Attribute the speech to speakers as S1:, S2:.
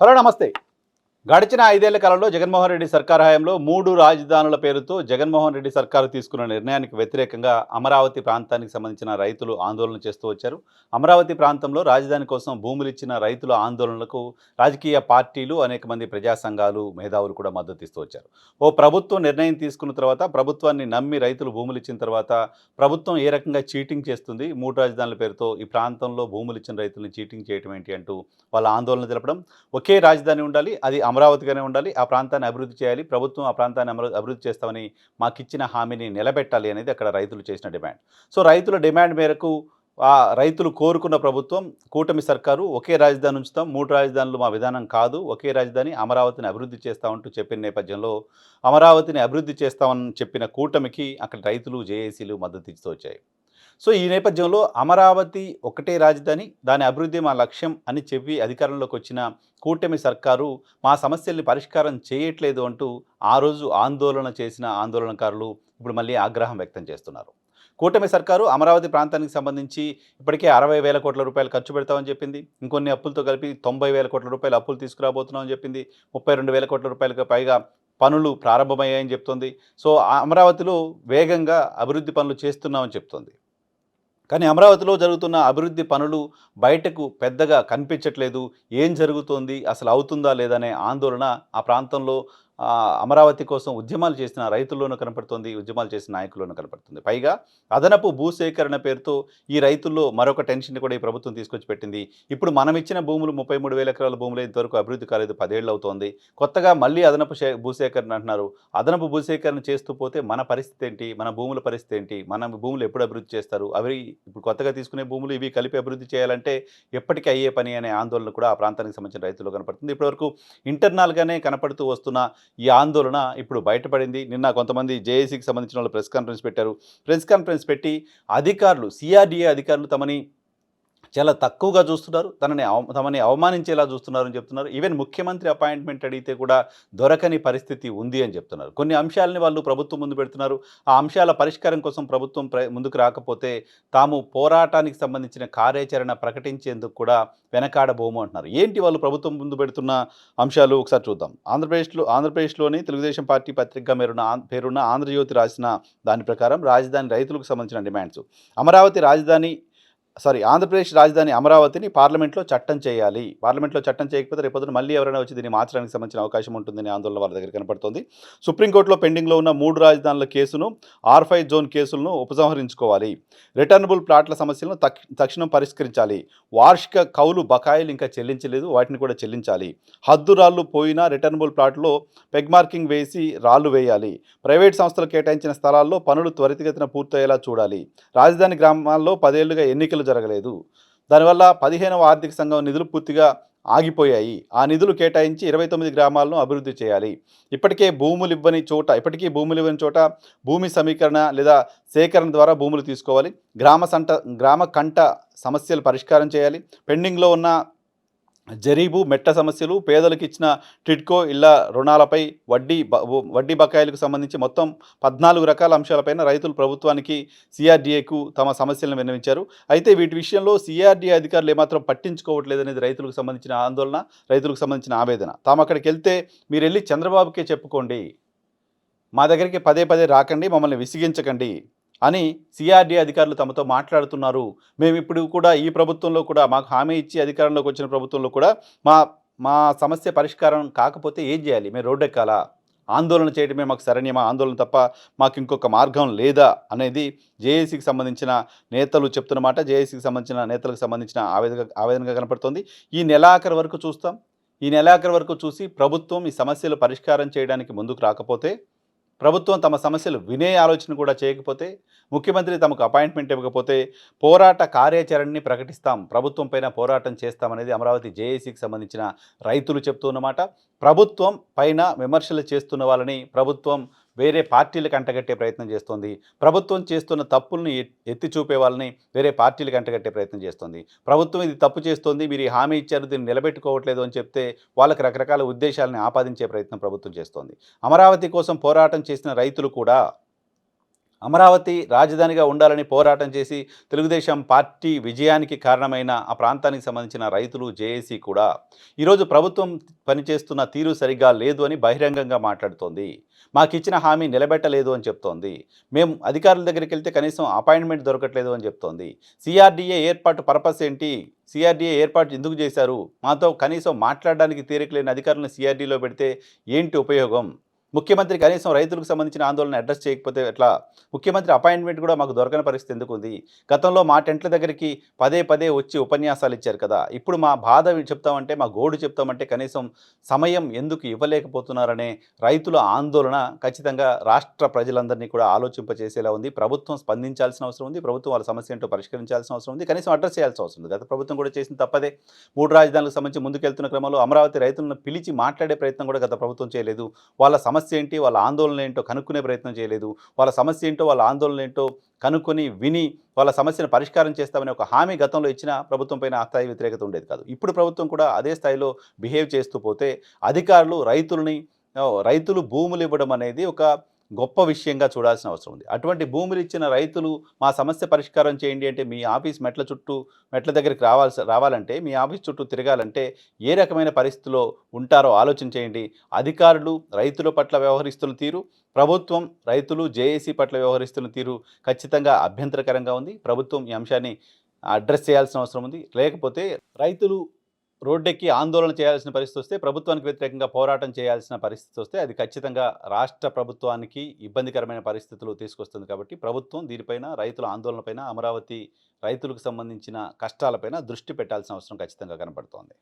S1: Hello నమస్తే. గడిచిన ఐదేళ్ళ కాలంలో జగన్మోహన్ రెడ్డి సర్కార్ హయాంలో మూడు రాజధానుల పేరుతో జగన్మోహన్ రెడ్డి సర్కారు తీసుకున్న నిర్ణయానికి వ్యతిరేకంగా అమరావతి ప్రాంతానికి సంబంధించిన రైతులు ఆందోళన చేస్తూ వచ్చారు. అమరావతి ప్రాంతంలో రాజధాని కోసం భూములు ఇచ్చిన రైతుల ఆందోళనలకు రాజకీయ పార్టీలు అనేక మంది ప్రజా సంఘాలు మేధావులు కూడా మద్దతు ఇస్తూ వచ్చారు. ఓ ప్రభుత్వం నిర్ణయం తీసుకున్న తర్వాత ప్రభుత్వాన్ని నమ్మి రైతులు భూములు ఇచ్చిన తర్వాత ప్రభుత్వం ఏ రకంగా చీటింగ్ చేస్తుంది? మూడు రాజధానుల పేరుతో ఈ ప్రాంతంలో భూములు ఇచ్చిన రైతులను చీటింగ్ చేయటం ఏంటి అంటూ వాళ్ళ ఆందోళన తెలపడం. ఒకే రాజధాని ఉండాలి అది అమరావతిగానే ఉండాలి ఆ ప్రాంతాన్ని అభివృద్ధి చేయాలి ప్రభుత్వం ఆ ప్రాంతాన్ని అభివృద్ధి చేస్తామని మాకు ఇచ్చిన హామీని నిలబెట్టాలి అనేది అక్కడ రైతులు చేసిన డిమాండ్. సో రైతుల డిమాండ్ మేరకు ఆ రైతులు కోరుకున్న ప్రభుత్వం కూటమి సర్కారు ఒకే రాజధాని ఉంచుతాం మూడు రాజధానులు మా విధానం కాదు ఒకే రాజధాని అమరావతిని అభివృద్ధి చేస్తామంటూ చెప్పిన నేపథ్యంలో అమరావతిని అభివృద్ధి చేస్తామని చెప్పిన కూటమికి అక్కడ రైతులు జేఏసీలు మద్దతు ఇస్తూ వచ్చాయి. సో ఈ నేపథ్యంలో అమరావతి ఒకటే రాజధాని దాని అభివృద్ధి మా లక్ష్యం అని చెప్పి అధికారంలోకి వచ్చిన కూటమి సర్కారు మా సమస్యల్ని పరిష్కారం చేయట్లేదు అంటూ ఆ రోజు ఆందోళన చేసిన ఆందోళనకారులు ఇప్పుడు మళ్ళీ ఆగ్రహం వ్యక్తం చేస్తున్నారు. కూటమి సర్కారు అమరావతి ప్రాంతానికి సంబంధించి ఇప్పటికే అరవై వేల కోట్ల రూపాయలు ఖర్చు పెడతామని చెప్పింది. ఇంకొన్ని అప్పులతో కలిపి తొంభై వేల కోట్ల రూపాయలు అప్పులు తీసుకురాబోతున్నామని చెప్పింది. ముప్పై రెండు వేల కోట్ల రూపాయలకు పైగా పనులు ప్రారంభమయ్యాయని చెప్తోంది. సో అమరావతిలో వేగంగా అభివృద్ధి పనులు చేస్తున్నామని చెప్తోంది. కానీ అమరావతిలో జరుగుతున్న అభివృద్ధి పనులు బయటకు పెద్దగా కనిపించట్లేదు. ఏం జరుగుతోంది? అసలు అవుతుందా లేదనే ఆందోళన ఆ ప్రాంతంలో అమరావతి కోసం ఉద్యమాలు చేసిన రైతుల్లోనూ కనపడుతుంది ఉద్యమాలు చేసిన నాయకుల్లోనూ కనపడుతుంది. పైగా అదనపు భూసేకరణ పేరుతో ఈ రైతుల్లో మరొక టెన్షన్ కూడా ఈ ప్రభుత్వం తీసుకొచ్చి పెట్టింది. ఇప్పుడు మనం ఇచ్చిన భూములు ముప్పై మూడు వేల ఎకరాల భూములు ఇంతవరకు అభివృద్ధి కాలేదు పదేళ్ళు అవుతోంది కొత్తగా మళ్ళీ అదనపు భూసేకరణ అంటున్నారు. అదనపు భూసేకరణ చేస్తూ పోతే మన పరిస్థితి ఏంటి? మన భూముల పరిస్థితి ఏంటి? మన భూములు ఎప్పుడు అభివృద్ధి చేస్తారు? అవి ఇప్పుడు కొత్తగా తీసుకునే భూములు ఇవి కలిపి అభివృద్ధి చేయాలంటే ఎప్పటికీ అయ్యే పని అనే ఆందోళన కూడా ఆ ప్రాంతానికి సంబంధించిన రైతుల్లో కనపడుతుంది. ఇప్పటివరకు ఇంటర్నల్గానే కనపడుతూ వస్తున్న ఈ ఆందోళన ఇప్పుడు బయటపడింది. నిన్న కొంతమంది జేఏసీకి సంబంధించిన వాళ్ళు ప్రెస్ కాన్ఫరెన్స్ పెట్టారు. ప్రెస్ కాన్ఫరెన్స్ పెట్టి అధికారులు సిఆర్డీఏ అధికారులు తమని చాలా తక్కువగా చూస్తున్నారు. తనని అవ- తమని అవమానించేలా చూస్తున్నారని చెప్తున్నారు. ఈవెన్ ముఖ్యమంత్రి అపాయింట్మెంట్ అడిగితే కూడా దొరకని పరిస్థితి ఉంది అని చెప్తున్నారు. కొన్ని అంశాలని వాళ్ళు ప్రభుత్వం ముందు పెడుతున్నారు. ఆ అంశాల పరిష్కారం కోసం ప్రభుత్వం ముందుకు రాకపోతే తాము పోరాటానికి సంబంధించిన కార్యాచరణ ప్రకటించేందుకు కూడా వెనకాడబోము అంటున్నారు. ఏంటి వాళ్ళు ప్రభుత్వం ముందు పెడుతున్న అంశాలు? ఒకసారి చూద్దాం. ఆంధ్రప్రదేశ్లో ఆంధ్రప్రదేశ్లోని తెలుగుదేశం పార్టీ పత్రికగా మేరున్న పేరున్న ఆంధ్రజ్యోతి రాసిన దాని ప్రకారం రాజధాని రైతులకు సంబంధించిన డిమాండ్స్. అమరావతి రాజధాని సారీ ఆంధ్రప్రదేశ్ రాజధాని అమరావతిని పార్లమెంట్లో చట్టం చేయాలి. పార్లమెంట్లో చట్టం చేయకపోతే రేపొద్దున మళ్ళీ ఎవరైనా వచ్చి దీన్ని మార్చడానికి సంబంధించిన అవకాశం ఉంటుందని ఆందోళన వారి దగ్గర కనపడుతోంది. సుప్రీంకోర్టులో పెండింగ్లో ఉన్న మూడు రాజధానుల కేసును ఆర్ ఫైవ్ జోన్ కేసులను ఉపసంహరించుకోవాలి. రిటర్నబుల్ ప్లాట్ల సమస్యలను తక్ష- తక్షణం పరిష్కరించాలి. వార్షిక కౌలు బకాయిలు ఇంకా చెల్లించలేదు వాటిని కూడా చెల్లించాలి. హద్దు రాళ్ళు పోయినా రిటర్నబుల్ ప్లాట్లో పెగ్ మార్కింగ్ వేసి రాళ్ళు వేయాలి. ప్రైవేట్ సంస్థలు కేటాయించిన స్థలాల్లో పనులు త్వరితగతిన పూర్తయ్యేలా చూడాలి. రాజధాని గ్రామాల్లో పదేళ్ళుగా ఎన్నికలు జరగలేదు. దానివల్ల పదిహేనవ ఆర్థిక సంఘం నిధులు పూర్తిగా ఆగిపోయాయి. ఆ నిధులు కేటాయించి ఇరవై తొమ్మిది గ్రామాలను అభివృద్ధి చేయాలి. ఇప్పటికే భూములు ఇవ్వని చోట ఇప్పటికీ భూములు ఇవ్వని చోట భూమి సమీకరణ లేదా సేకరణ ద్వారా భూములు తీసుకోవాలి. గ్రామ సంట గ్రామ కంట సమస్యలు పరిష్కారం చేయాలి. పెండింగ్లో ఉన్న జరీబు మెట్ట సమస్యలు పేదలకు ఇచ్చిన టిడ్కో ఇళ్ళ రుణాలపై వడ్డీ బ- వడ్డీ బకాయిలకు సంబంధించి మొత్తం పద్నాలుగు రకాల అంశాలపైన రైతులు ప్రభుత్వానికి సిఆర్డీఏకు తమ సమస్యలను విన్నవించారు. అయితే వీటి విషయంలో సిఆర్డీఏ అధికారులు ఏమాత్రం పట్టించుకోవట్లేదనేది రైతులకు సంబంధించిన ఆందోళన రైతులకు సంబంధించిన ఆవేదన. తాము అక్కడికి వెళ్తే మీరు వెళ్ళి చంద్రబాబుకే చెప్పుకోండి. మా దగ్గరికి పదే పదే రాకండి మమ్మల్ని విసిగించకండి. అని సిఆర్డీ అధికారులు తమతో మాట్లాడుతున్నారు. మేము ఇప్పుడు కూడా ఈ ప్రభుత్వంలో కూడా మాకు హామీ ఇచ్చి అధికారంలోకి వచ్చిన ప్రభుత్వంలో కూడా మా మా సమస్య పరిష్కారం కాకపోతే ఏం చేయాలి? మేము రోడ్డు ఎక్కాలా ఆందోళన చేయడమే మాకు శరణ్యమా ఆందోళన తప్ప మాకు ఇంకొక మార్గం లేదా? అనేది జేఏసీకి సంబంధించిన నేతలు చెప్తున్న మాట జేఏసీకి సంబంధించిన నేతలకు సంబంధించిన ఆవేదన ఆవేదనగా కనపడుతుంది. ఈ నెలాఖరు వరకు చూస్తాం. ఈ నెలాఖరు వరకు చూసి ప్రభుత్వం ఈ సమస్యలు పరిష్కారం చేయడానికి ముందుకు రాకపోతే ప్రభుత్వం తమ సమస్యలు వినే ఆలోచన కూడా చేయకపోతే ముఖ్యమంత్రి తమకు అపాయింట్మెంట్ ఇవ్వకపోతే పోరాట కార్యాచరణని ప్రకటిస్తాం. ప్రభుత్వం పైన పోరాటం చేస్తామనేది అమరావతి జేఏసీకి సంబంధించిన రైతులు చెప్తున్నమాట. ప్రభుత్వం పైన విమర్శలు చేస్తున్న వాళ్ళని ప్రభుత్వం వేరే పార్టీలకు అంటగట్టే ప్రయత్నం చేస్తోంది. ప్రభుత్వం చేస్తున్న తప్పుల్ని ఎత్తి చూపే వాళ్ళని వేరే పార్టీలకు అంటగట్టే ప్రయత్నం చేస్తోంది. ప్రభుత్వం ఇది తప్పు చేస్తోంది మీరు ఈ హామీ ఇచ్చారు దీన్ని నిలబెట్టుకోవట్లేదు అని చెప్తే వాళ్ళకి రకరకాల ఉద్దేశాలని ఆపాదించే ప్రయత్నం ప్రభుత్వం చేస్తోంది. అమరావతి కోసం పోరాటం చేసిన రైతులు కూడా అమరావతి రాజధానిగా ఉండాలని పోరాటం చేసి తెలుగుదేశం పార్టీ విజయానికి కారణమైన ఆ ప్రాంతానికి సంబంధించిన రైతులు జేఏసీ కూడా ఈరోజు ప్రభుత్వం పనిచేస్తున్న తీరు సరిగ్గా లేదు అని బహిరంగంగా మాట్లాడుతోంది. మాకు ఇచ్చిన హామీ నిలబెట్టలేదు అని చెప్తోంది. మేము అధికారుల దగ్గరికి వెళ్తే కనీసం అపాయింట్మెంట్ దొరకట్లేదు అని చెప్తోంది. సిఆర్డీఏ ఏర్పాటు పర్పస్ ఏంటి? సిఆర్డీఏ ఏర్పాటు ఎందుకు చేశారు? మాతో కనీసం మాట్లాడడానికి తీరిక లేని అధికారులను సిఆర్డీలో పెడితే ఏంటి ఉపయోగం? ముఖ్యమంత్రి కనీసం రైతులకు సంబంధించిన ఆందోళన అడ్రస్ చేయకపోతే ఎట్లా? ముఖ్యమంత్రి అపాయింట్మెంట్ కూడా మాకు దొరకని పరిస్థితి ఎందుకు ఉంది? గతంలో మా టెంట్ల దగ్గరికి పదే పదే వచ్చి ఉపన్యాసాలు ఇచ్చారు కదా. ఇప్పుడు మా బాధ చెప్తామంటే మా గోడు చెప్తామంటే కనీసం సమయం ఎందుకు ఇవ్వలేకపోతున్నారనే రైతుల ఆందోళన ఖచ్చితంగా రాష్ట్ర ప్రజలందరినీ కూడా ఆలోచింపచేసేలా ఉంది. ప్రభుత్వం స్పందించాల్సిన అవసరం ఉంది. ప్రభుత్వం వాళ్ళ సమస్య ఏంటో పరిష్కరించాల్సిన అవసరం ఉంది. కనీసం అడ్రస్ చేయాల్సిన అవసరం ఉంది. గత ప్రభుత్వం కూడా చేసిన తప్పదే. మూడు రాజధానులకు సంబంధించి ముందుకెళ్తున్న క్రమంలో అమరావతి రైతులను పిలిచి మాట్లాడే ప్రయత్నం కూడా గత ప్రభుత్వం చేయలేదు. వాళ్ళ సమస్య సమస్య ఏంటి? వాళ్ళ ఆందోళన ఏంటో కనుక్కునే ప్రయత్నం చేయలేదు. వాళ్ళ సమస్య ఏంటో వాళ్ళ ఆందోళన ఏంటో కనుక్కొని విని వాళ్ళ సమస్యను పరిష్కారం చేస్తామని ఒక హామీ గతంలో ఇచ్చిన ప్రభుత్వం పైన ఆ స్థాయి వ్యతిరేకత ఉండేది కాదు. ఇప్పుడు ప్రభుత్వం కూడా అదే స్థాయిలో బిహేవ్ చేస్తూ పోతే అధికారులు రైతులని రైతులు భూములు ఇవ్వడం అనేది ఒక గొప్ప విషయంగా చూడాల్సిన అవసరం ఉంది. అటువంటి భూములు ఇచ్చిన రైతులు మా సమస్య పరిష్కారం చేయండి అంటే మీ ఆఫీస్ మెట్ల చుట్టూ మెట్ల దగ్గరికి రావాల్సి రావాలంటే మీ ఆఫీస్ చుట్టూ తిరగాలంటే ఏ రకమైన పరిస్థితిలో ఉంటారో ఆలోచన చేయండి అధికారులు రైతుల పట్ల వ్యవహరిస్తున్న తీరు ప్రభుత్వం రైతులు జేఏసీ పట్ల వ్యవహరిస్తున్న తీరు ఖచ్చితంగా అభ్యంతరకరంగా ఉంది. ప్రభుత్వం ఈ అంశాన్ని అడ్రస్ చేయాల్సిన అవసరం ఉంది. లేకపోతే రైతులు రోడ్డెక్కి ఆందోళన చేయాల్సిన పరిస్థితి వస్తే ప్రభుత్వానికి వ్యతిరేకంగా పోరాటం చేయాల్సిన పరిస్థితి వస్తే అది ఖచ్చితంగా రాష్ట్ర ప్రభుత్వానికి ఇబ్బందికరమైన పరిస్థితులు తీసుకొస్తుంది కాబట్టి ప్రభుత్వం దీనిపైన రైతుల ఆందోళనపైన అమరావతి రైతులకు సంబంధించిన కష్టాలపైన దృష్టి పెట్టాల్సిన అవసరం ఖచ్చితంగా కనబడుతోంది.